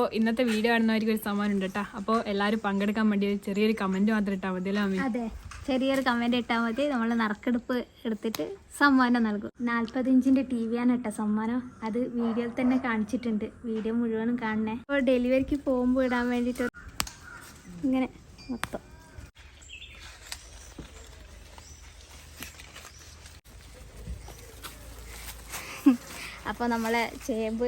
അപ്പോൾ ഇന്നത്തെ വീഡിയോ കാണുന്നവർക്ക് ഒരു സമ്മാനം ഉണ്ട് കേട്ടോ അപ്പോൾ എല്ലാവരും പങ്കെടുക്കാൻ വേണ്ടി ചെറിയൊരു കമന്റ് മാത്രം ഇട്ടാൽ മതിയല്ലോ അമ്മ? അതെ. ചെറിയൊരു കമന്റ് ഇട്ടാൽ മതി. നമ്മൾ നറുക്കെടുപ്പ് എടുത്തിട്ട് സമ്മാനം നൽകും. നാൽപ്പത് ഇഞ്ചിന്റെ ടി വിയാണ് കേട്ടോ സമ്മാനം. അത് വീഡിയോയിൽ തന്നെ കാണിച്ചിട്ടുണ്ട്. വീഡിയോ മുഴുവനും കാണണേ. അപ്പോൾ ഡെലിവറിക്ക് പോകുമ്പോൾ ഇടാൻ വേണ്ടിയിട്ട് ഇങ്ങനെ മൊത്തം. അപ്പോൾ നമ്മളെ ചേമ്പ്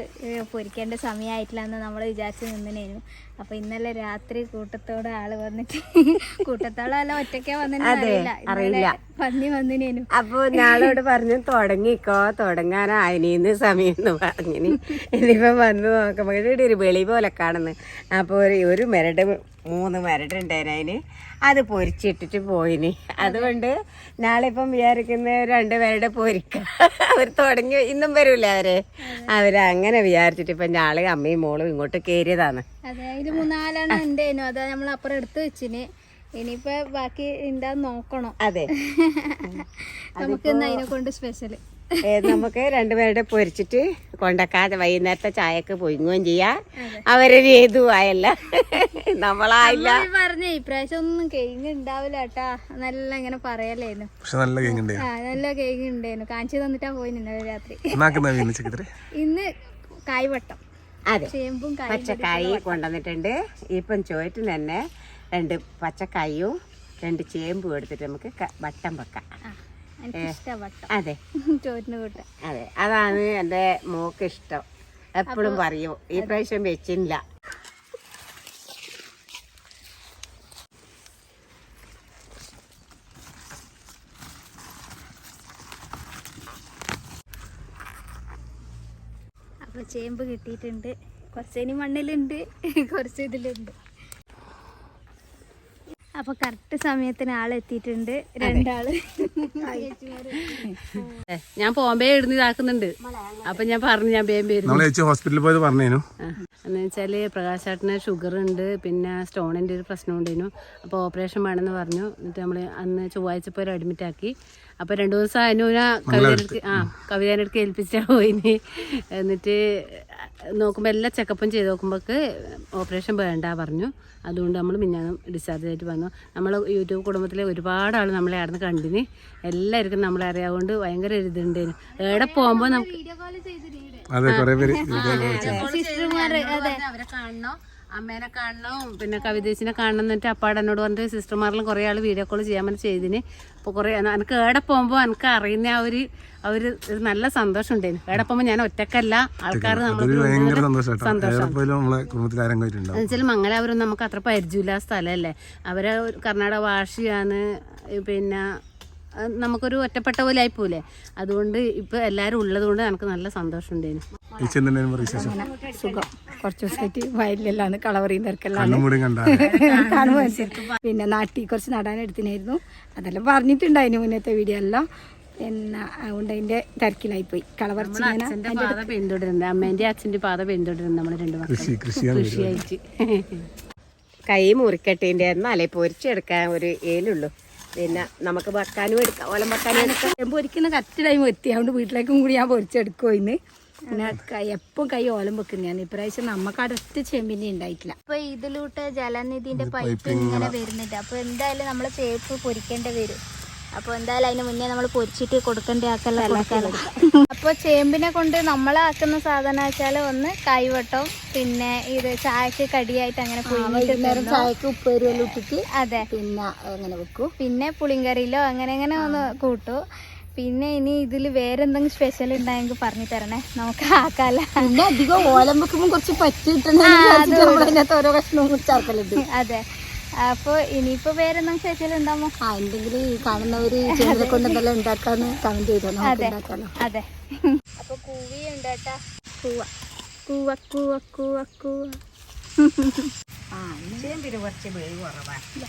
പൊരിക്കേണ്ട സമയമായിട്ടില്ല എന്ന് നമ്മൾ വിചാരിച്ച് നിന്നിനായിരുന്നു അപ്പോൾ ഇന്നലെ രാത്രി കൂട്ടത്തോടെ ആൾ വന്നിട്ട് കൂട്ടത്തോടെ അല്ല ഒറ്റയ്ക്കേ വന്നിട്ടില്ല അറിയില്ല. പന്നി വന്നിനേനു. അപ്പോൾ ഞാളോട് പറഞ്ഞു തുടങ്ങിക്കോ തുടങ്ങാനായിനീന്ന് സമയം എന്ന് പറഞ്ഞു ഇതിപ്പോ വന്ന് നോക്കുമ്പോഴേ ഒരു വെളി പോലെ കാണുന്നു അപ്പോൾ ഒരു ഒരു മരട് മൂന്ന് മരട് ഉണ്ടായിരുന്നു അതിന് അത് പൊരിച്ചിട്ടിട്ട് പോയിന്. അതുകൊണ്ട് നാളെ ഇപ്പം വിചാരിക്കുന്ന രണ്ട് പേരുടെ പൊരിക്ക. അവർ തുടങ്ങി ഇന്നും വരൂല അവരെ? അവരങ്ങനെ വിചാരിച്ചിട്ട് ഇപ്പൊ ഞാളെ അമ്മയും മോളും ഇങ്ങോട്ട് കയറിയതാണ്. അതെ അതിൽ മൂന്നാലെണ്ണം ഉണ്ടേനു. അത് നമ്മൾ അപ്പുറം എടുത്ത് വെച്ചിന്. ഇനിയിപ്പോ ബാക്കി ഉണ്ടാന്ന് നോക്കണം. അതെ. നമുക്ക് ഇന്ന് അതിനെ കൊണ്ട് സ്പെഷ്യൽ നമുക്ക് രണ്ടുപേരുടെ പൊരിച്ചിട്ട് കൊണ്ടക്കാതെ വൈകുന്നേരത്തെ ചായക്ക് പൊയ്ങ്ങുകയും ചെയ്യാം. അവരൊരു ഏതുവായല്ല. നമ്മളായില്ല. പറഞ്ഞേ ഇപ്രാവശ്യം ഒന്നും കേക്ക് ഉണ്ടാവില്ല കേട്ടാ നല്ല ഇങ്ങനെ പറയലേനു. പക്ഷെ നല്ല കേക്ക് ഉണ്ട് ആ നല്ല കേക്ക് ഉണ്ടേനു കാണിച്ചു തന്നിട്ടാ പോയി ഇന്നലെ രാത്രി. ഇന്ന് കായ്വട്ടം. അതെ. ചേമ്പും കായ് പച്ചക്കായി കൊണ്ടുവന്നിട്ടുണ്ട്. ഇപ്പം ചോറ്റിന് തന്നെ രണ്ട് പച്ചക്കായും രണ്ട് ചേമ്പും എടുത്തിട്ട് നമുക്ക് വട്ടം വെക്കാം. അതെ. അതെ അതാണ് എന്റെ മോക്ക് ഇഷ്ടം എപ്പോഴും പറയും ഈ പ്രാവശ്യം വെച്ചില്ല. അപ്പൊ ചേമ്പ് കിട്ടിയിട്ടുണ്ട്. കുറച്ചതിന് മണ്ണിലുണ്ട് കുറച്ച് ഇതിലുണ്ട്. അപ്പൊ കറക്റ്റ് സമയത്തിന് ആളെത്തിയിട്ടുണ്ട് രണ്ടാൾ. ഞാൻ ബോംബെ എഴുന്നിതാക്കുന്നുണ്ട് അപ്പൊ ഞാൻ പറഞ്ഞു ഞാൻ ബേം പേര് ഹോസ്പിറ്റലിൽ പോയത് പറഞ്ഞേനു. എന്ന് വെച്ചാൽ പ്രകാശാട്ടിന് ഷുഗർ ഉണ്ട് പിന്നെ സ്റ്റോണിന്റെ ഒരു പ്രശ്നം ഉണ്ടായിരുന്നു. അപ്പോൾ ഓപ്പറേഷൻ വേണമെന്ന് പറഞ്ഞു. എന്നിട്ട് നമ്മൾ അന്ന് ചൊവ്വാഴ്ച പോയി അഡ്മിറ്റ് ആക്കി. അപ്പോൾ രണ്ടു ദിവസം അനുവിന കവിതയെടുക്ക് ആ കവിതയെടുക്ക് ഏൽപ്പിച്ചാൽ പോയിന്. എന്നിട്ട് നോക്കുമ്പോൾ എല്ലാ ചെക്കപ്പും ചെയ്ത് നോക്കുമ്പോൾക്ക് ഓപ്പറേഷൻ വേണ്ട പറഞ്ഞു. അതുകൊണ്ട് നമ്മൾ മിന്നാന്ന് ഡിസ്ചാർജ് ആയിട്ട് വന്നു. നമ്മൾ യൂട്യൂബ് കുടുംബത്തിലെ ഒരുപാട് ആൾ നമ്മളെ അവിടെ നിന്ന് കണ്ടിന്. എല്ലാവർക്കും നമ്മളെ അറിയാവുകൊണ്ട് ഭയങ്കര ഒരു ഇതുണ്ടേനു എവിടെ പോകുമ്പോൾ നമുക്ക് അതെ കുറെ പേര് അവരെ കാണണം അമ്മേനെ കാണണം. പിന്നെ കവിതേച്ചിനെ കാണണം എന്നിട്ട് അപ്പാട് എന്നോട് പറഞ്ഞിട്ട് സിസ്റ്റർമാരിലും കുറേ ആൾ വീഡിയോ കോൾ ചെയ്യാൻ വേണ്ടി ചെയ്തിന്. അപ്പോൾ കുറേ എനിക്ക് ഏടെ പോകുമ്പോൾ എനിക്ക് അറിയുന്ന ആ ഒരു ആ ഒരു നല്ല സന്തോഷം ഉണ്ടായിരുന്നു ഏടെ പോകുമ്പോൾ ഞാൻ ഒറ്റക്കല്ല ആൾക്കാർ എന്നുവെച്ചാൽ മംഗലാപുരം നമുക്ക് അത്ര പരിചയമില്ല സ്ഥലമല്ലേ. അവരെ കർണാടക ഭാഷയാണ് പിന്നെ നമുക്കൊരു ഒറ്റപ്പെട്ട പോലെ ആയിപ്പോലെ അതുകൊണ്ട് ഇപ്പൊ എല്ലാരും ഉള്ളത് കൊണ്ട് എനിക്ക് നല്ല സന്തോഷം സുഖം. കുറച്ച് ദിവസമായിട്ട് വയലിലെല്ലാം കളവറിയും തിരക്കെല്ലാം പിന്നെ നാട്ടിൽ കുറച്ച് നടാൻ എടുത്തിനായിരുന്നു. അതെല്ലാം പറഞ്ഞിട്ടുണ്ടായിരുന്നു മുന്നത്തെ വീഡിയോ എല്ലാം. പിന്നെ അതുകൊണ്ട് അതിന്റെ തിരക്കിലായി പോയി പാത പിന്തുടരുന്നത് അമ്മേന്റെ അച്ഛന്റെ പാത പിന്തുടരുന്നത് നമ്മൾ രണ്ടു കൃഷിയായിട്ട് കൈ മുറിക്കട്ടേന്റെ എന്നാലേ പൊരിച്ചെടുക്കാൻ ഒരു ഏലുള്ളൂ. പിന്നെ നമുക്ക് വെക്കാനും എടുക്കാം. ഓലം വെക്കാനും എടുക്കാം. പൊരിക്കുന്ന കറക്റ്റ് ടൈം എത്തി അതുകൊണ്ട് വീട്ടിലേക്കും കൂടി ഞാൻ പൊരിച്ചെടുക്കുമോ ഇന്ന് പിന്നെ എപ്പം കൈ ഓലം വെക്കുന്നതാണ് ഇപ്രാവശ്യം നമുക്ക് അടുത്ത് ചെമ്പിന്റെ ഉണ്ടായിട്ടില്ല. അപ്പൊ ഇതിലൂട്ട് ജലനിധിന്റെ പൈപ്പ് ഇങ്ങനെ വരുന്നുണ്ട് അപ്പൊ എന്തായാലും നമ്മൾ ചേപ്പ് പൊരിക്കേണ്ടി വരും. അപ്പൊ എന്തായാലും അതിന് മുന്നേ നമ്മൾ പൊരിച്ചിട്ട് കൊടുക്കേണ്ട ആക്കല്ല അപ്പൊ ചേമ്പിനെ കൊണ്ട് നമ്മളാക്കുന്ന സാധനം വെച്ചാൽ ഒന്ന് കൈവട്ടം പിന്നെ ഇത് ചായക്ക് കടിയായിട്ട് അങ്ങനെ ചായക്ക് ഉപ്പേരിയെല്ലാം ഇട്ടിട്ട് അതെ. പിന്നെ അങ്ങനെ വെക്കും. പിന്നെ പുളിങ്കറിയിലോ അങ്ങനെ അങ്ങനെ ഒന്ന് കൂട്ടു. പിന്നെ ഇനി ഇതിൽ വേറെ എന്തെങ്കിലും സ്പെഷ്യൽ ഉണ്ടായെങ്കിൽ പറഞ്ഞു തരണേ. നമുക്ക് ആക്കാല പിന്നെ അധികം ഓലം വെക്കുമ്പോൾ കുറച്ച് പറ്റി കിട്ടണമെന്ന് നമ്മളതിനകത്ത് ഓരോ കഷ്ണവും ചേർക്കലുണ്ട് അതെ. അപ്പോൾ ഇനിയിപ്പോൾ വേറെ ചേച്ചിയിൽ ഉണ്ടാമോ ആ എന്തെങ്കിലും ഈ കാണുന്നവര് ചെടികളെ കൊണ്ട് എന്തെല്ലാം ഉണ്ടാക്കാന്ന് കമന്റ് ചെയ്തോ? നമുക്ക് ഉണ്ടാക്കാലോ. അതെ. അപ്പൊ കൂവി കേട്ടാ. കൂവ. കൂവ കൂവ കൂവ കൂവ. ചേമ്പിന് കുറച്ച് വേവ് കുറവാണ്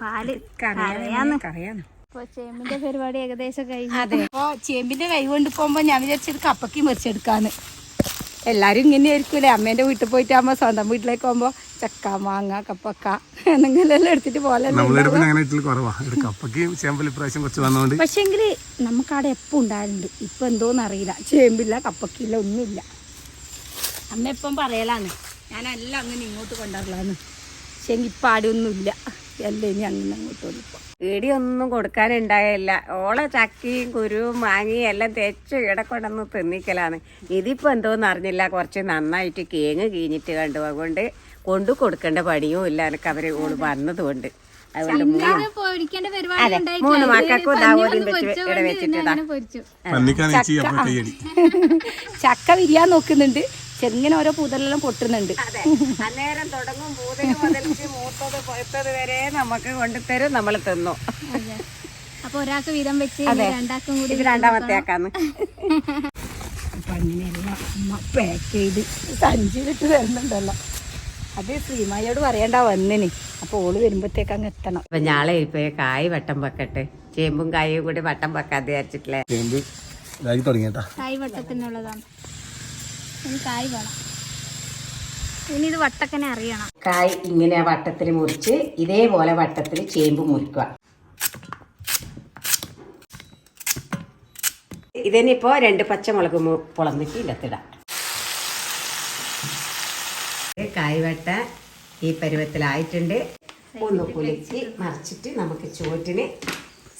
പാൽ കറിയാന്ന് കറിയാന്ന്. ഇപ്പൊ ചേമ്പിന്റെ പരിപാടി ഏകദേശം കഴിഞ്ഞു. അതെ. അപ്പൊ ചേമ്പിന്റെ കൈ കൊണ്ട് പോകുമ്പോ ഞാൻ വിചാരിച്ചത് കപ്പയ്ക്ക് മെറിച്ചെടുക്കാന്ന്. എല്ലാവരും ഇങ്ങനെ ആയിരിക്കൂലേ? അമ്മേന്റെ വീട്ടിൽ പോയിട്ടാകുമ്പോൾ സ്വന്തം വീട്ടിലേക്ക് പോകുമ്പോൾ ചക്ക മാങ്ങ കപ്പക്ക എന്തെങ്കിലും എടുത്തിട്ട് പോലെ പക്ഷേങ്കിൽ നമുക്കവിടെ എപ്പോൾ ഉണ്ടായിട്ടുണ്ട് ഇപ്പം എന്തോന്ന് അറിയില്ല. ചേമ്പില്ല കപ്പക്കില്ല ഒന്നുമില്ല. അമ്മ എപ്പം പറയലാണ് ഞാനെല്ലാം അങ്ങനെ ഇങ്ങോട്ട് കൊണ്ടുവരലാന്ന്. പക്ഷേ ഇപ്പം ആടെ ഒന്നുമില്ല. എല്ലാം ഇനി അങ്ങനെ അങ്ങോട്ട് വന്നിപ്പോൾ പേടിയൊന്നും കൊടുക്കാനുണ്ടായില്ല. ഓളെ ചക്കിയും കുരുവും മാങ്ങിയും എല്ലാം തെച്ച് ഇടക്കൊണ്ടെന്ന് തിന്നിക്കലാണ്. ഇതിപ്പോൾ എന്തോന്ന് അറിഞ്ഞില്ല. കുറച്ച് നന്നായിട്ട് കേങ്ങ് കീഞ്ഞിട്ട് കണ്ടു. അതുകൊണ്ട് കൊണ്ടു കൊടുക്കേണ്ട പണിയും ഇല്ല. എനിക്ക് അവർ ഓൾ വന്നതുകൊണ്ട്. അതുകൊണ്ട് മൂന്ന് മക്കൾക്കും ദാവോദിയും വെച്ച് വെച്ചിട്ടതാ. കൈയടി. ചക്ക വിരിയാൻ നോക്കുന്നുണ്ട്. ചെറുങ്ങനെ ഓരോ പൂതലെല്ലാം പൊട്ടുന്നുണ്ട്. അന്നേരം തുടങ്ങും പൂതൽ മൂത്തത് പഴുത്തത് വരെ നമുക്ക് കൊണ്ടുതരും നമ്മൾ തിന്നു. അപ്പൊ ഒരാൾക്ക് വീതം വെച്ച് രണ്ടാക്കും കൂടി ഇത് രണ്ടാമത്തെ ആക്കാന്ന് അപ്പം അങ്ങനെയെല്ലാം അമ്മ പാക്ക് ചെയ്ത് സഞ്ചിയിലിട്ട് തരുന്നുണ്ടല്ലോ. അത് ശ്രീമായോട് പറയണ്ട വന്നിന്. അപ്പോൾ ഓൾ വരുമ്പോഴത്തേക്ക് അങ്ങ് എത്തണം. അപ്പൊ ഞാളെ ഇപ്പൊ കായ് വട്ടം വെക്കട്ടെ. ചേമ്പും കായും കൂടി വട്ടം വെക്കാതെ വിചാരിച്ചിട്ടില്ലേ? ചേമ്പ് കായ് വട്ടത്തിനുള്ളതാണ്. കായ് വേണം ഇനി ഇത് വട്ടക്കനെ അറിയണം. കായ് ഇങ്ങനെ വട്ടത്തിൽ മുറിച്ച് ഇതേപോലെ വട്ടത്തിൽ ചേമ്പ് മുറിക്കുക. ഇതിനിപ്പോ രണ്ട് പച്ചമുളക് പുളന്നിട്ട് ഇല്ലത്തിടാം കായ് വട്ട ഈ പരുവത്തിലായിട്ടുണ്ട്. ഒന്ന് കുലുക്കി മറിച്ചിട്ട് നമുക്ക് ചുവട്ടിന്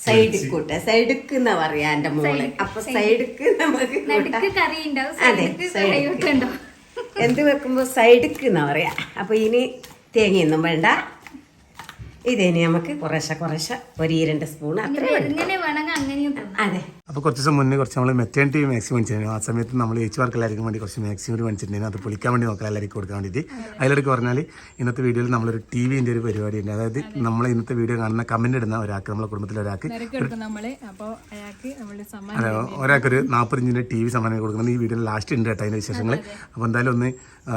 സൈഡിൽ കൂട്ട സൈഡിക്ക് എന്നാ പറയാ എന്റെ മോൾ. അപ്പൊ സൈഡിക്ക് നമുക്ക് അതെ സൈഡിക്ക് എന്ത് വെക്കുമ്പോ സൈഡിക്ക് എന്നാ പറയാ. അപ്പൊ ഇനി തേങ്ങയൊന്നും വേണ്ട. ഇതിനി നമുക്ക് കുറേശ്ശെ കുറേശ്ശെ ഒരു രണ്ട് സ്പൂൺ അത്രേ. അതെ. അപ്പോൾ കുറച്ച് ദിവസം മുന്നേ കുറച്ച് നമ്മൾ മെറ്റേണിറ്റി മാക്സി മേടിച്ചിരുന്നു ആ സമയത്ത് നമ്മൾ എച്ച് വർക്ക് എല്ലാവർക്കും വേണ്ടി കുറച്ച് മാക്സി കൂടി മേടിച്ചിട്ടുണ്ടായിരുന്നു അത് പൊളിക്കാൻ വേണ്ടി നോക്കാം എല്ലാവർക്കും കൊടുക്കാൻ വേണ്ടിയിട്ട്. അതിലേക്ക് പറഞ്ഞാൽ ഇന്നത്തെ വീഡിയോയിൽ നമ്മളൊരു ടി വിന്റെ ഒരു പരിപാടി ഉണ്ട് അതായത് നമ്മൾ ഇന്നത്തെ വീഡിയോ കാണുന്ന കമന്റ് ഇടുന്ന ഒരാൾക്ക് നമ്മളെ കുടുംബത്തിലെ ഒരാൾക്ക് അതെ ഒരാൾക്കൊരു നാൽപ്പത് ഇഞ്ചിന്റെ ടി വി സമ്മാനം കൊടുക്കുന്നത് ഈ വീഡിയോയിൽ ലാസ്റ്റ് ഉണ്ട് കേട്ടോ അതിന്റെ വിശേഷങ്ങൾ അപ്പോൾ എന്തായാലും ഒന്ന്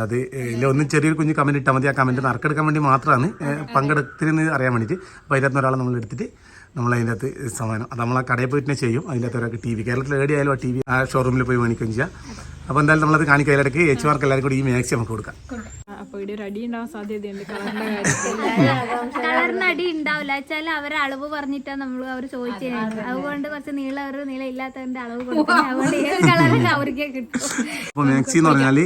അത് ഇല്ല ഒന്ന് ചെറിയൊരു കുഞ്ഞ് കമന്റ് ഇട്ടാൽ മതി. ആ കമന്റ് നറുക്കെടുക്കാൻ വേണ്ടി മാത്രമാണ് പങ്കെടുത്തിരുന്ന് അറിയാൻ വേണ്ടിയിട്ട്. അപ്പോൾ അതിനകത്ത് ഒരാളെ നമ്മൾ എടുത്തിട്ട് നമ്മൾ അതിന്റെ അകത്ത് സമാനം. അത് നമ്മൾ ആ കടയിൽ പോയിട്ട് ചെയ്യും. അതിന്റെ അകത്ത് ഒരാൾക്ക് ടി വി കേരളത്തിൽ എവിടെയായാലും ആ ടി വി ആ ഷോറൂമിൽ പോയി മേടിക്കുകയും ചെയ്യാം. അപ്പോൾ എന്തായാലും നമ്മളത് കാണിക്കുക അതിലിടയ്ക്ക് എച്ച് മാർക്ക് എല്ലാവർക്കും കൂടി ഈ മാക്സി നമുക്ക് കൊടുക്കാം. അപ്പോൾ ഇവിടെ ഒരു അടി ഉണ്ടാവാൻ സാധ്യതയുണ്ട്. കളറിന്റെ കാര്യത്തിൽ കളറിന് അടി ഉണ്ടാവില്ല. വെച്ചാൽ അവരെ അളവ് പറഞ്ഞിട്ടാ നമ്മൾ അവർ ചോദിച്ചത് അതുകൊണ്ട് കുറച്ച് നീളം ഒരു നീളം ഇല്ലാത്തതിന്റെ അളവ് കൊടുക്കും അതുകൊണ്ട് ഏത് കളറിന് അവർക്ക് കിട്ടും. അപ്പോൾ മാക്സി എന്ന് പറഞ്ഞാൽ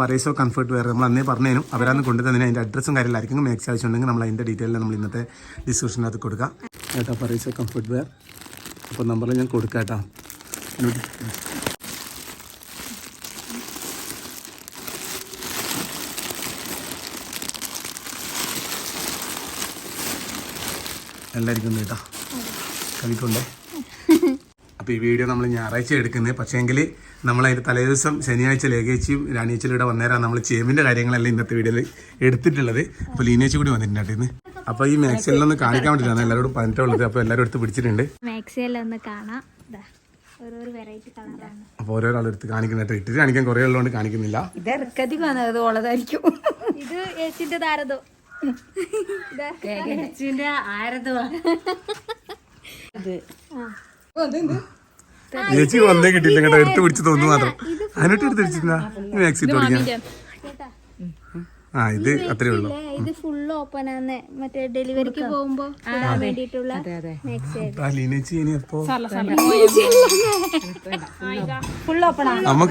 പറൈസോ കംഫർട്ട് വെയർ നമ്മൾ അന്നേ പറഞ്ഞതിനും അവരാന്ന് കൊണ്ടുതന്നെ അതിന്റെ അഡ്രസ്സും കാര്യമില്ല ആയിരിക്കും മാക്സി ആവശ്യമുണ്ടെങ്കിൽ നമ്മൾ അതിന്റെ ഡീറ്റെയിൽ നമ്മൾ ഇന്നത്തെ ഡിസ്ക്രിപ്ഷനകത്ത് കൊടുക്കാം. കേട്ടോ പറൈസോ കംഫർട്ട് വെയർ അപ്പോൾ നമ്പറിൽ ഞാൻ കൊടുക്കാം കേട്ടോ എല്ലാവർക്കും കേട്ടോ കഴിക്കണ്ടേ അപ്പോൾ ഈ വീഡിയോ നമ്മൾ ഞായറാഴ്ച എടുക്കുന്നത്. പക്ഷേങ്കിൽ നമ്മൾ അതിന്റെ തലേദിവസം ശനിയാഴ്ച ലേഖേച്ചിയും രാണിയച്ചിലും ഇവിടെ വന്നേരാണ് നമ്മൾ ചേമ്പിന്റെ കാര്യങ്ങളെല്ലാം ഇന്നത്തെ വീഡിയോയിൽ എടുത്തിട്ടുള്ളത്. അപ്പോൾ ലീനേച്ചി കൂടി വന്നിട്ടുണ്ട് ഇന്ന് അപ്പോൾ ഈ മാക്സിലൊന്ന് കാണിക്കാൻ വേണ്ടിയിട്ടാണ് എല്ലാവരോടും പറഞ്ഞിട്ടുള്ളത്. അപ്പോൾ എല്ലാവരും എടുത്ത് പിടിച്ചിട്ടുണ്ട്. മാക്സിയെല്ലാം ഒന്ന് കാണാം. ഇതാ ഓരോരോ വെറൈറ്റി കളറാണ് അപ്പോൾ ഓരോരാളും എടുത്ത് കാണിക്കുന്നുണ്ട് ഇട്ടിട്ട് കാണിക്കാൻ കുറെ ഉള്ളതുകൊണ്ട് കാണിക്കുന്നില്ല. ഇത് ഇത് ഏച്ചിന്റെ താരതോ? ചേച്ചി വന്നേ കിട്ടിയില്ല കേട്ടോ. എടുത്ത് പിടിച്ച് തോന്നുന്നു മാത്രം. അതിനിട്ട് എടുത്ത് പിടിച്ചിരുന്ന തുടങ്ങിയ? ഇട്ട് ആ ഇത് അത്രേ ഉള്ളൂ. ഇത് ഫുൾ ഓപ്പൺ ആണ് മറ്റേ ഡെലിവറിക്ക് പോകുമ്പോ വേണ്ടിട്ടുള്ള ആണ്.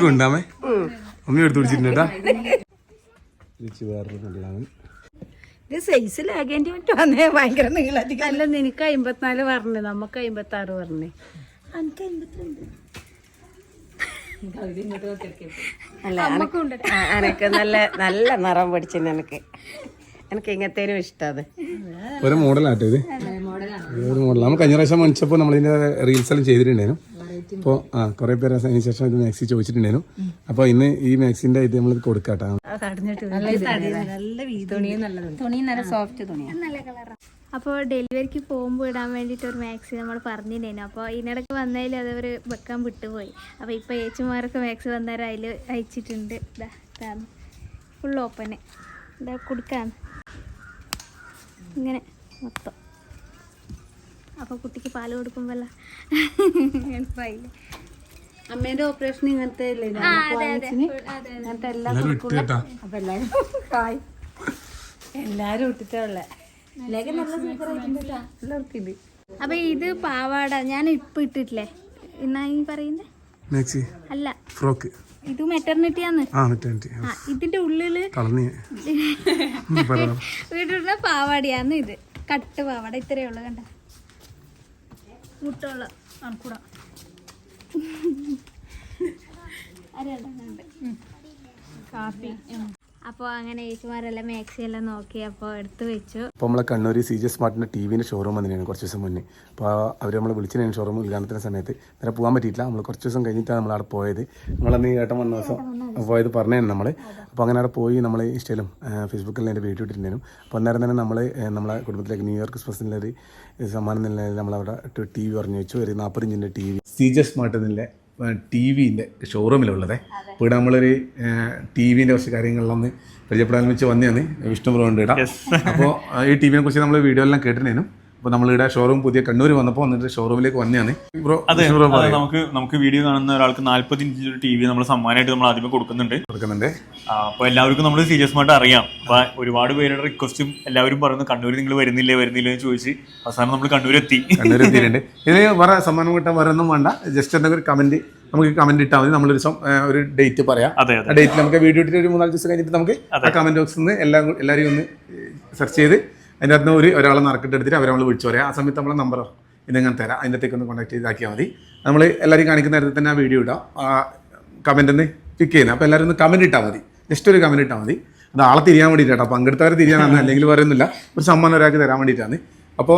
ഉണ്ടാമേ അമ്മ. എടുത്ത് പിടിച്ചിട്ടുണ്ട് കേട്ടാ. വേറൊരു കൊള്ളാണ് ഇത് സൈസ് ലാഗേണ്ടി പറ്റും വന്നേ ഭയങ്കര നീളധികം അല്ല നിനക്ക് അമ്പത്തിനാല് പറഞ്ഞേ നമുക്ക് അമ്പത്തി ആറ് പറഞ്ഞേ അല്ല അമ്പത്തിരണ്ട് ആ, അനക്ക് നല്ല നല്ല നിറം പിടിച്ചു എനിക്ക് എനിക്ക് ഇങ്ങനത്തേനും ഇഷ്ടം അത്. ഒരു മോഡലാട്ടോ ഇത്. ഒരു മോഡൽ. നമ്മൾ കഴിഞ്ഞ പ്രാവശ്യം മേടിച്ചപ്പോൾ നമ്മളിതിന്റെ റീൽസ് എല്ലാം ചെയ്തിട്ടുണ്ടായിരുന്നു. അപ്പോൾ ആ കുറേ പേര് അതിന് ശേഷം ഇത് മാക്സി ചോദിച്ചിട്ടുണ്ടായിരുന്നു. അപ്പോൾ ഇന്ന് ഈ മാക്സിന്റെ ഇത് നമ്മൾ കൊടുക്കാട്ടോ. തുണി നല്ല സോഫ്റ്റ് തുണിയാണ്. നല്ല കളറാണ് അപ്പോൾ ഡെലിവറിക്ക് പോകുമ്പോൾ ഇടാൻ വേണ്ടിയിട്ട് ഒരു മാക്സി നമ്മൾ പറഞ്ഞിട്ടുണ്ടായിരുന്നു. അപ്പോൾ ഇതിനിടയ്ക്ക് വന്നതിൽ അതവർ വെക്കാൻ വിട്ടുപോയി. അപ്പോൾ ഇപ്പോൾ ഏച്ചുമാരൊക്കെ മാക്സി വന്നേരം അതിൽ അയച്ചിട്ടുണ്ട്. ഇതാ ഇതാണ്. ഫുൾ ഓപ്പന് ഇതാ കൊടുക്കാന്ന്. ഇങ്ങനെ മൊത്തം. അപ്പോൾ കുട്ടിക്ക് പാൽ കൊടുക്കുമ്പോൾ എളുപ്പമായില്ലേ അമ്മേന്റെ ഓപ്പറേഷൻ ഇങ്ങനത്തെ ഇങ്ങനത്തെ എല്ലാം അപ്പൊ എല്ലാരും ഹായ്. എല്ലാരും ഇട്ടിട്ടുള്ള അപ്പൊ ഇത് പാവാട. ഞാൻ ഇപ്പൊ ഇട്ടിട്ടില്ലേ? എന്നാ ഈ പറയുന്നേ? മാക്സി. അല്ല. ഫ്രോക്ക്. ഇത് മെറ്റർണിറ്റിയാന്ന് ആ മറ്റേ മറ്റേ ആ ഇതിന്റെ ഉള്ളിൽ വീട്ടിലുള്ള പാവാടയാന്ന് ഇത്. കട്ട് പാവാട ഇത്രയേ ഉള്ളു കണ്ട? മുട്ടുള്ള ആൾക്കൂടാ കാപ്പി അപ്പോൾ അങ്ങനെ ചേച്ചിമാരെല്ലാം മാക്സി എല്ലാം നോക്കി അപ്പോൾ എടുത്തു വെച്ചു. അപ്പോൾ നമ്മളെ കണ്ണൂർ സി ജി സ്മാർട്ടിന്റെ ടി വിന്റെ ഷോറൂം വന്നിരുന്നു കുറച്ച് ദിവസം മുന്നേ. അപ്പോൾ അവർ നമ്മൾ വിളിച്ചിരുന്നു ഷോറൂം ഉദ്ഘാടനത്തിന്റെ സമയത്ത് നേരെ പോകാൻ പറ്റിയിട്ടില്ല. നമ്മൾ കുറച്ച് ദിവസം കഴിഞ്ഞിട്ടാണ് നമ്മൾ അവിടെ പോയത്. നമ്മളന്ന് നീ ഏട്ടൻ വന്ന ദിവസം പോയത് പറഞ്ഞു നമ്മൾ അപ്പോൾ അങ്ങനെ അവിടെ പോയി നമ്മൾ ഇൻസ്റ്റയിലും ഫേസ്ബുക്കിലും എന്റെ വീഡിയോ ഇട്ടിട്ടുണ്ടായിരുന്നു അപ്പോൾ അന്നേരം തന്നെ നമ്മൾ നമ്മളെ കുടുംബത്തിലേക്ക് ന്യൂയോർക്ക് ക്രിസ്മസിന്റെ ഒരു സമ്മാനം നിലയിൽ നമ്മളവിടെ ടി വി പറഞ്ഞു വെച്ചു. ഒരു നാൽപ്പത് ഇഞ്ചിന്റെ T V C G smart T വിന്റെ ഷോറൂമിലുള്ളതേ. ഇപ്പോൾ ഇവിടെ നമ്മളൊരു ടി വിന്റെ കുറച്ച് കാര്യങ്ങളിലൊന്ന് പരിചയപ്പെടാൻ വെച്ച് വന്നതാണ് വിഷ്ണു ബ്രോ ഉണ്ട് ഇടാം അപ്പോൾ ഈ ടി വിനെ കുറിച്ച് നമ്മൾ വീഡിയോ എല്ലാം കേട്ടിരുന്നു അപ്പോൾ നമ്മളിവിടെ ഷോറൂം പുതിയ കണ്ണൂർ വന്നപ്പോൾ വന്നിട്ട് ഷോറൂമിലേക്ക് വന്നതാണ് ബ്രോ അതെ നമുക്ക് നമുക്ക് വീഡിയോ കാണുന്ന ഒരാൾക്ക് നാല്പത് ഇഞ്ച് ടി വി നമ്മൾ സമ്മാനമായിട്ട് നമ്മൾ ആദ്യമേ കൊടുക്കുന്നുണ്ട്. കൊടുക്കുന്നുണ്ട്. അപ്പോൾ അപ്പൊ എല്ലാവർക്കും നമ്മൾ സീരിയസ് ആയിട്ട് അറിയാം. അപ്പൊ ഒരുപാട് പേരുടെ റിക്വസ്റ്റും എല്ലാവരും പറയുന്നു കണ്ണൂർ നിങ്ങൾ വരുന്നില്ലേ വരുന്നില്ലേ? എന്ന് ചോദിച്ച് അവസാനം നമ്മൾ കണ്ണൂർ എത്തി കണ്ണൂർ എത്തിയിട്ടുണ്ട് ഇത് വേറെ സമ്മാനം കിട്ടാൻ വേറെ ഒന്നും വേണ്ട. ജസ്റ്റ് എന്തെങ്കിലും ഒരു കമന്റ് നമുക്ക് കമന്റ് ഇട്ടാൽ മതി. നമ്മളൊരു ഒരു ഡേറ്റ് പറയാം. അതെ ആ ഡേറ്റിൽ നമുക്ക് വീഡിയോ ഇട്ടിട്ട് ഒരു മൂന്നാൽ ദിവസം കഴിഞ്ഞിട്ട് നമുക്ക് കമന്റ് ബോക്സിൽ നിന്ന് എല്ലാം എല്ലാവരെയും ഒന്ന് സെർച്ച് ചെയ്ത് അതിന്റെ അകത്ത് ഒരു ഒരാളെ നറുക്കിട്ട് എടുത്തിട്ട് അവരെ നമ്മൾ വിളിച്ചു പറയാം. ആ സമയത്ത് നമ്മളെ നമ്പർ ഇതെങ്ങനെ തരാം. അതിന്റെ അകത്തേക്ക് ഒന്ന് കോൺടാക്ട് ചെയ്താക്കിയാൽ മതി. നമ്മൾ എല്ലാവരും കാണിക്കുന്ന നേരത്തെ തന്നെ ആ വീഡിയോ ഇടാം. ആ കമന്റ് ഒന്ന് പിക്ക് ചെയ്യുന്നത് അപ്പോൾ എല്ലാവരും ഒന്ന് കമന്റ് ഇട്ടാൽ മതി. ജസ്റ്റ് ഒരു കമന്റ് ഇട്ടാൽ മതി. അത് ആളെ തിരിയാൻ വേണ്ടിയിട്ടാണ് പങ്കെടുത്തവരെ തിരിയാനാണ് അല്ലെങ്കിൽ പറയുന്നില്ല. ഒരു സമ്മാനം ഒരാൾക്ക് തരാൻ വേണ്ടിയിട്ടാണ്. അപ്പോൾ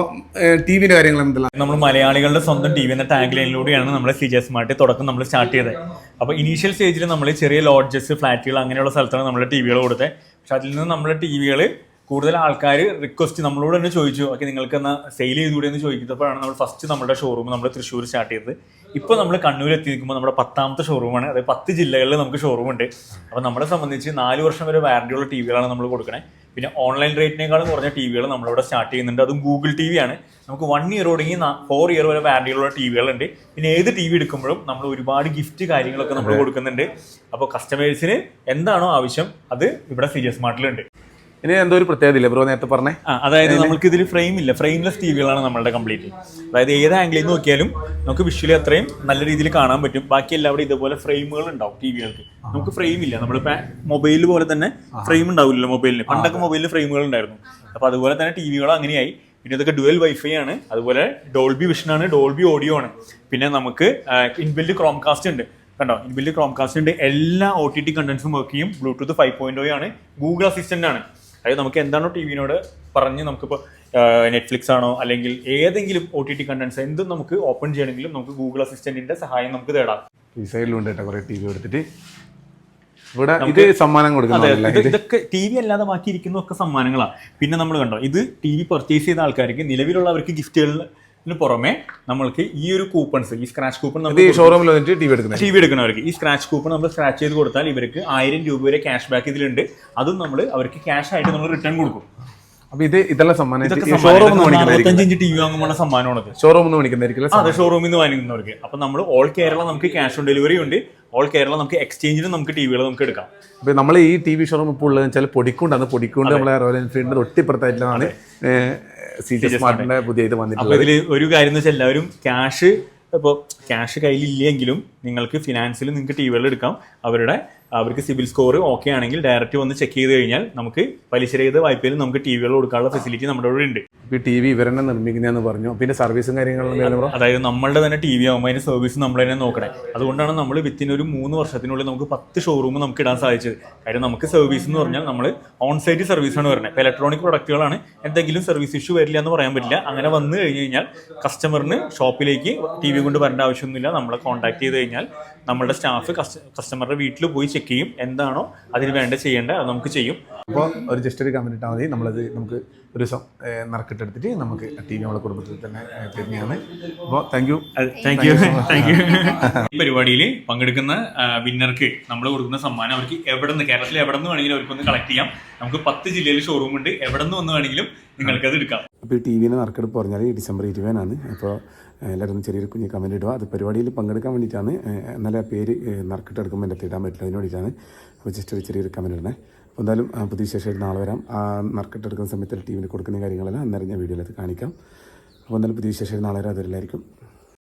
ടി വിന്റെ കാര്യങ്ങൾ എന്തെല്ലാം? നമ്മൾ മലയാളികളുടെ സ്വന്തം ടി വി എന്ന ലൈനിലൂടെയാണ് നമ്മൾ സി ജെ സ്മാർട്ട് തുടക്കം നമ്മൾ സ്റ്റാർട്ട് ചെയ്തത്. അപ്പോൾ ഇനീഷ്യൽ സ്റ്റേജിൽ നമ്മൾ ചെറിയ ലോഡ്ജസ് ഫ്ലാറ്റുകൾ അങ്ങനെയുള്ള സ്ഥലത്താണ് നമ്മുടെ ടി വികൾ കൊടുത്തത്. പക്ഷെ അതിൽ നിന്ന് നമ്മുടെ ടി വികൾ കൂടുതൽ ആൾക്കാർ റിക്വസ്റ്റ് നമ്മളോട് തന്നെ ചോദിച്ചു ഓക്കെ നിങ്ങൾക്ക് എന്നാൽ സെയിൽ ചെയ്തുകൂടെ? എന്ന് ചോദിക്കുന്നപ്പോഴാണ് നമ്മൾ ഫസ്റ്റ് നമ്മുടെ ഷോറൂം നമ്മൾ തൃശ്ശൂർ സ്റ്റാർട്ട് ചെയ്തത്. ഇപ്പോൾ നമ്മൾ കണ്ണൂർ എത്തി നിൽക്കുമ്പോൾ നമ്മുടെ പത്താമത്തെ ഷോറൂമാണ് അതായത് പത്ത് ജില്ലകളിൽ നമുക്ക് ഷോറൂം ഉണ്ട്. അപ്പോൾ നമ്മളെ സംബന്ധിച്ച് നാല് വർഷം വരെ വാറണ്ടിയുള്ള ടി വികളാണ് നമ്മൾ കൊടുക്കണേ. പിന്നെ ഓൺലൈൻ റേറ്റിനേക്കാളും കുറഞ്ഞ ടി വികൾ നമ്മളിവിടെ സ്റ്റാർട്ട് ചെയ്യുന്നുണ്ട്. അതും ഗൂഗിൾ ടി വി ആണ്. നമുക്ക് വൺ ഇയർ തുടങ്ങി ഫോർ ഇയർ വരെ വാറണ്ടിയുള്ള ടി വികളുണ്ട് പിന്നെ ഏത് ടി വി എടുക്കുമ്പോഴും നമ്മൾ ഒരുപാട് ഗിഫ്റ്റ് കാര്യങ്ങളൊക്കെ നമ്മൾ കൊടുക്കുന്നുണ്ട്. അപ്പോൾ കസ്റ്റമേഴ്സിന് എന്താണോ ആവശ്യം അത് ഇവിടെ സി എസ് സ്മാർട്ടിലുണ്ട് ഇനി എന്തോ ഒരു പ്രത്യേകത ഇല്ല ബ്രോ നേരത്തെ പറഞ്ഞേ? ആ അതായത് നമുക്ക് ഇതിൽ ഫ്രെയിം ഇല്ല. ഫ്രെയിംലെസ് ടി വികളാണ് നമ്മളുടെ കംപ്ലീറ്റ് അതായത് ഏത് ആംഗിളിൽ നിന്ന് നോക്കിയാലും നമുക്ക് വിഷ്വലി അത്രയും നല്ല രീതിയിൽ കാണാൻ പറ്റും. ബാക്കി എല്ലാവരും ഇതുപോലെ ഫ്രെയിമുകൾ ഉണ്ടാവും ടി വികൾക്ക് നമുക്ക് ഫ്രെയിം ഇല്ല. നമ്മളിപ്പോ മൊബൈൽ പോലെ തന്നെ ഫ്രെയിം ഉണ്ടാവില്ലല്ലോ മൊബൈലിന് പണ്ടൊക്കെ മൊബൈലിൽ ഫ്രെയിമുകൾ ഉണ്ടായിരുന്നു. അപ്പൊ അതുപോലെ തന്നെ ടി അങ്ങനെയായി. പിന്നെ ഇതൊക്കെ ഡുവൽ വൈഫൈ ആണ്. അതുപോലെ ഡോൾബി വിഷൻ ആണ്. ഡോൾബി ഓഡിയോ ആണ്. പിന്നെ നമുക്ക് ഇൻബിൽഡ് ക്രോം കാസ്റ്റ് ഉണ്ട്. കണ്ടോ? ഇൻബിൽഡ് ക്രോം കാസ്റ്റ് ഉണ്ട്. എല്ലാ ഒ ടി ടി കണ്ടന്റ്സും വർക്ക് ചെയ്യും. ബ്ലൂടൂത്ത് ഫൈവ് പോയിന്റ് ആണ്. ഗൂഗിൾ അസിസ്റ്റന്റ് ആണ്. അതായത് നമുക്ക് എന്താണോ ടി വിനോട് പറഞ്ഞ് നമുക്കിപ്പോൾ നെറ്റ്ഫ്ലിക്സ് ആണോ അല്ലെങ്കിൽ ഏതെങ്കിലും ഒ ടി ടി കണ്ടൻസ് എന്തും നമുക്ക് ഓപ്പൺ ചെയ്യണമെങ്കിലും നമുക്ക് ഗൂഗിൾ അസിസ്റ്റന്റിന്റെ സഹായം നമുക്ക് തേടാം. ഈ സൈഡിലുണ്ട് കേട്ടോ കുറേ ടി വി എടുത്തിട്ട്. ഇവിടെ ഇത് സമ്മാനം കൊടുക്കുന്നത് ഇതൊക്കെ ടി വി അല്ലാതെ മാറ്റിയിരിക്കുന്ന ഒക്കെ സമ്മാനങ്ങളാണ് പിന്നെ നമ്മൾ കണ്ടോ ഇത് ടി വി പർച്ചേസ് ചെയ്ത ആൾക്കാർക്ക് നിലവിലുള്ളവർക്ക് ഗിഫ്റ്റുകളിന് പുറമെ നമ്മൾക്ക് ഈ ഒരു കൂപ്പൺസ് ഈ സ്ക്രാച്ച് കൂപ്പൺ നമ്മൾ ഷോറൂമിൽ വന്നിട്ട് ടി വി എടുക്കുന്നത് ടി വി എടുക്കുന്നവർക്ക്. ഈ സ്ക്രാച്ച് കൂപ്പൺ നമ്മൾ സ്ക്രാച്ച് ചെയ്ത് കൊടുത്താൽ ഇവർക്ക് ആയിരം രൂപ വരെ ക്യാഷ് ബാക്ക് ഇതിലുണ്ട്. അതും നമ്മൾ അവർക്ക് ക്യാഷ് ആയിട്ട് നമ്മൾ റിട്ടേൺ കൊടുക്കും. അപ്പൊ ഇത് ഇതെല്ലാം സമ്മാനം ഷോറൂം ടി വി വാങ്ങുമ്പോൾ സമ്മാനമാണ് ഷോറൂം നിന്ന് മേടിക്കുന്നതായിരിക്കും അതെ ഷോറൂമിൽ നിന്ന് വാങ്ങിക്കുന്നവർക്ക്. അപ്പൊ നമ്മൾ ഓൾ കേരള നമുക്ക് ക്യാഷ് ഓൺ ഡെലിവറി ഉണ്ട്. ഓൾ കേരള നമുക്ക് എക്സ്ചേഞ്ചിന് നമുക്ക് ടി വികൾ നമുക്ക് എടുക്കാം. അപ്പൊ നമ്മൾ ഈ ടി വി ഷോറൂം ഇപ്പോൾ ഉള്ളത് വെച്ചാൽ പൊടിക്കൊണ്ട്. അന്ന് പൊടിക്കൊണ്ട് നമ്മളെ റോയൽ എൻഫീൽഡിന്റെ തൊട്ടിപ്പുറത്തായിട്ടാണ് ജി സ്മാർട്ടിന്റെ പുതിയ ഇത് വന്നിട്ടുള്ളത്. ഇതിൽ ഒരു കാര്യം എന്ന് വെച്ചാൽ എല്ലാവരും ക്യാഷ് ഇപ്പോൾ ക്യാഷ് കയ്യിലില്ലെങ്കിലും നിങ്ങൾക്ക് ഫിനാൻസിൽ നിങ്ങൾക്ക് ടി വികൾ എടുക്കാം. അവരുടെ അവർക്ക് സിവിൽ സ്കോർ ഓക്കെ ആണെങ്കിൽ ഡയറക്റ്റ് വന്ന് ചെക്ക് ചെയ്ത് കഴിഞ്ഞാൽ നമുക്ക് പലിശരഹിത വായ്പയിൽ നമുക്ക് ടി വികൾ കൊടുക്കാനുള്ള ഫെസിലിറ്റി നമ്മുടെ ഇവിടെ ഉണ്ട്. ടി വി ഇവരെന്നെ നിർമ്മിക്കുന്നതെന്ന് പറഞ്ഞു. പിന്നെ സർവീസും കാര്യങ്ങളും അതായത് നമ്മളുടെ തന്നെ ടി വി ആകുമ്പോൾ അതിന് സർവീസ് നമ്മൾ തന്നെ നോക്കണേ. അതുകൊണ്ടാണ് നമ്മൾ വിത്തിൻ ഒരു മൂന്ന് വർഷത്തിനുള്ളിൽ നമുക്ക് പത്ത് ഷോറൂം നമുക്ക് ഇടാൻ സാധിച്ചത്. കാര്യം നമുക്ക് സർവീസ് എന്ന് പറഞ്ഞാൽ നമ്മൾ ഓൺ സൈറ്റ് സർവീസാണ് വരണേ. ഇപ്പോൾ ഇലക്ട്രോണിക് പ്രൊഡക്റ്റുകളാണ് എന്തെങ്കിലും സർവീസ് ഇഷ്യൂ വരില്ല എന്ന് പറയാൻ പറ്റില്ല. അങ്ങനെ വന്നു കഴിഞ്ഞ് കഴിഞ്ഞാൽ കസ്റ്റമറിന് ഷോപ്പിലേക്ക് ടി വി കൊണ്ട് വരേണ്ട ആവശ്യമൊന്നുമില്ല. നമ്മളെ കോൺടാക്ട് ചെയ്ത് കഴിഞ്ഞാൽ നമ്മുടെ സ്റ്റാഫ് കസ്റ്റമറുടെ വീട്ടിൽ പോയി ചെക്ക് ചെയ്യും എന്താണോ അതിന് വേണ്ട ചെയ്യേണ്ടത് അത് നമുക്ക് ചെയ്യും. അപ്പോൾ ഒരു ജസ്റ്റ് ഒരു കമന്റ് ഇട്ടാൽ മതി. നമ്മളത് നമുക്ക് ഒരു ദിവസം നറക്കിട്ടെടുത്തിട്ട് നമുക്ക് ടി വി നമ്മളെ കുടുംബത്തിൽ തന്നെ തരുന്നതാണ് അപ്പോൾ thank you thank you thank you ഈ പരിപാടിയിൽ പങ്കെടുക്കുന്ന വിന്നർക്ക് നമ്മൾ കൊടുക്കുന്ന സമ്മാനം അവർക്ക് എവിടെ നിന്ന് കേരളത്തിൽ എവിടെ നിന്ന് വേണമെങ്കിലും അവർക്കൊന്ന് കളക്ട് ചെയ്യാം. നമുക്ക് പത്ത് ജില്ലയിൽ ഷോറൂം ഉണ്ട്. എവിടെ നിന്ന് വന്ന് വേണമെങ്കിലും നിങ്ങൾക്ക് അത് എടുക്കാം. അപ്പോൾ ഈ ടി വിനെ നറുക്കെടുപ്പ് പറഞ്ഞാൽ ഡിസംബർ ഇരുപതിനാണ്. അപ്പോൾ എല്ലാവരും ചെറിയൊരു കുഞ്ഞ് കമന്റ് ഇടുക. അത് പരിപാടിയിൽ പങ്കെടുക്കാൻ വേണ്ടിയിട്ടാണ്. നല്ല പേര് നറുക്കിട്ടെടുക്കുമ്പോൾ എന്റെ ഇടാൻ പറ്റില്ല. അതിന് വേണ്ടിയിട്ടാണ് അപ്പോൾ ജസ്റ്റ് ഒരു ചെറിയൊരു കമന്റ് ഇടണേ അപ്പോൾ എന്തായാലും പുതിയ ശേഷമായിട്ട് നാളെ വരാം. ആ നറുക്കിട്ടെടുക്കുന്ന സമയത്ത് ടീമിന് കൊടുക്കുന്ന കാര്യങ്ങളെല്ലാം അന്നേരം ഞാൻ വീഡിയോയിലത് കാണിക്കാം. അപ്പോൾ എന്തായാലും പുതിയ ശേഷമായിട്ട് നാളെ വരാം. അതെല്ലായിരിക്കും